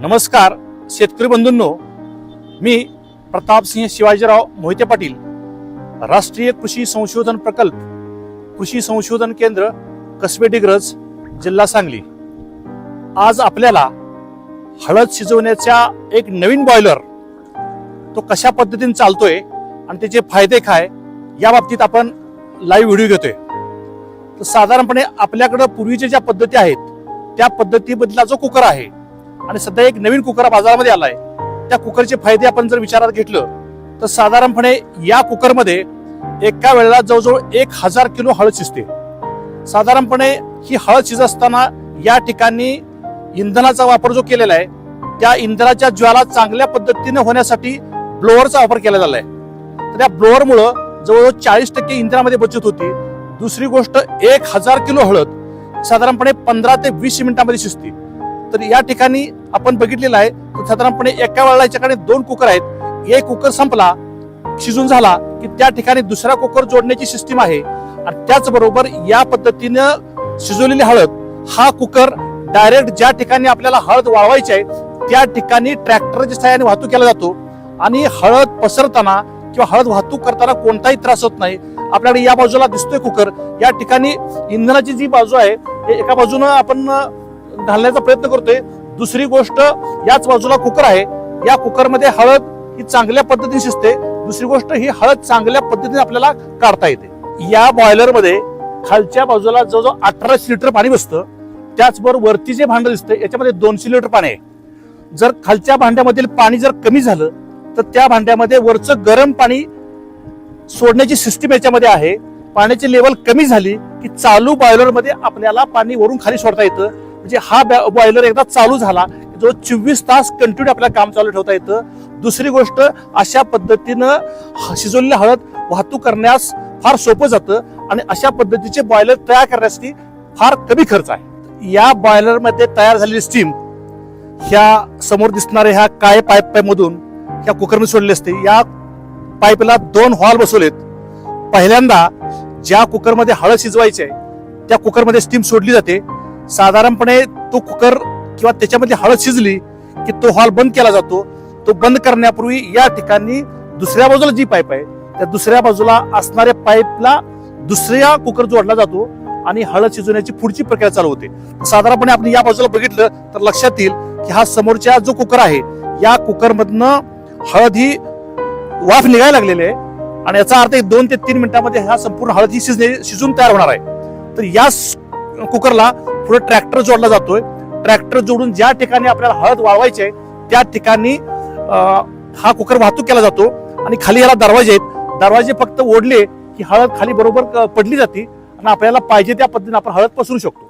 नमस्कार शेतकरी बंधूंनो. मी प्रतापसिंह शिवाजीराव मोहिते पाटील. राष्ट्रीय कृषी संशोधन प्रकल्प कृषी संशोधन केंद्र कसबे डिग्रज जिल्हा सांगली. आज आपल्याला हळद शिजवण्याचा एक नवीन बॉयलर तो कशा पद्धतीने चालतोय आणि त्याचे फायदे काय या बाबतीत आपण लाईव्ह व्हिडिओ घेतोय. तर साधारणपणे आपल्याकडं पूर्वीच्या ज्या पद्धती आहेत त्या पद्धतीबद्दला जो कुकर आहे आणि सध्या एक नवीन कुकर बाजारामध्ये आलाय. त्या कुकरचे फायदे आपण जर विचारात घेतलं तर साधारणपणे या कुकरमध्ये एका वेळेला जवळजवळ एक हजार किलो हळद शिजते. साधारणपणे ही हळद शिजत असताना या ठिकाणी इंधनाचा वापर जो केलेला आहे त्या इंधनाच्या ज्वाला चांगल्या पद्धतीने होण्यासाठी ब्लोअरचा वापर केला आहे तर त्या ब्लोअरमुळं जवळजवळ चाळीस टक्के इंधनामध्ये बचत होती. दुसरी गोष्ट एक हजार किलो हळद साधारणपणे पंधरा ते वीस मिनिटांमध्ये शिजते. तर या ठिकाणी आपण बघितलेलं आहे साधारणपणे एका वेळेला याच्याकडे दोन कुकर आहेत. एक कुकर संपला शिजून झाला की त्या ठिकाणी दुसरा कुकर जोडण्याची सिस्टीम आहे. आणि त्याचबरोबर या पद्धतीनं शिजवलेली हळद हा कुकर डायरेक्ट ज्या ठिकाणी आपल्याला हळद वाळवायची आहे त्या ठिकाणी ट्रॅक्टरच्या सहाय्याने वाहतूक केला जातो. आणि हळद पसरताना किंवा हळद वाहतूक करताना कोणताही त्रास होत नाही. आपल्याकडे या बाजूला दिसतोय कुकर. या ठिकाणी इंधनाची जी बाजू आहे एका बाजूनं आपण घालण्याचा प्रयत्न करतोय. दुसरी गोष्ट याच बाजूला कुकर आहे. या कुकरमध्ये हळद ही चांगल्या पद्धतीने शिजते. दुसरी गोष्ट ही हळद चांगल्या पद्धतीने आपल्याला काढता येते. या बॉयलरमध्ये खालच्या बाजूला जवळजवळ अठराशे लिटर पाणी बसतं. त्याचबरोबर वरती जे भांडं दिसतं याच्यामध्ये दोनशे लिटर पाणी आहे. जर खालच्या भांड्यामधील पाणी जर कमी झालं तर त्या भांड्यामध्ये वरचं गरम पाणी सोडण्याची सिस्टीम याच्यामध्ये आहे. पाण्याची लेवल कमी झाली की चालू बॉयलरमध्ये आपल्याला पाणी वरून खाली सोडता येतं. म्हणजे हा बॉयलर एकदा चालू झाला जो चोवीस तास कंटिन्यू आपल्याला काम चालू ठेवता येतं. दुसरी गोष्ट अशा पद्धतीनं शिजवलेली हळद वाहतूक करण्यास फार सोपं जातं आणि अशा पद्धतीचे बॉयलर तयार करण्यासाठी फार कमी खर्च आहे. या बॉयलरमध्ये तयार झालेली स्टीम ह्या समोर दिसणाऱ्या ह्या काय पाईप मधून ह्या कुकरने सोडले असते. या पाईपला दोन हॉल बसवलेत. पहिल्यांदा ज्या कुकरमध्ये हळद शिजवायची आहे त्या कुकरमध्ये स्टीम सोडली जाते. साधारणपणे तो कुकर किंवा त्याच्यामध्ये हळद शिजली की तो हॉल बंद केला जातो तो बंद करण्यापूर्वी या ठिकाणी दुसऱ्या बाजूला जी पाईप आहे त्या दुसऱ्या बाजूला असणाऱ्या पाईपला दुसऱ्या कुकर जोडला जातो आणि हळद शिजवण्याची पुढची प्रक्रिया चालू होते. साधारणपणे आपण या बाजूला बघितलं तर लक्षात येईल की हा समोरच्या जो कुकर आहे या कुकरमधनं हळद ही वाफ निघायला लागलेली आहे आणि याचा अर्थ एक दोन ते तीन मिनिटांमध्ये हा संपूर्ण हळद ही शिजणे शिजून तयार होणार आहे. तर या कुकरला पुढे ट्रॅक्टर जोडला जातोय. ट्रॅक्टर जोडून ज्या ठिकाणी आपल्याला हळद वाळवायची आहे त्या ठिकाणी हा कुकर वाहतूक केला जातो. आणि खाली याला दरवाजे आहेत. दरवाजे फक्त ओढले की हळद खाली बरोबर पडली जाते. आणि आपल्याला पाहिजे त्या पद्धतीने आपण हळद पसरू शकतो.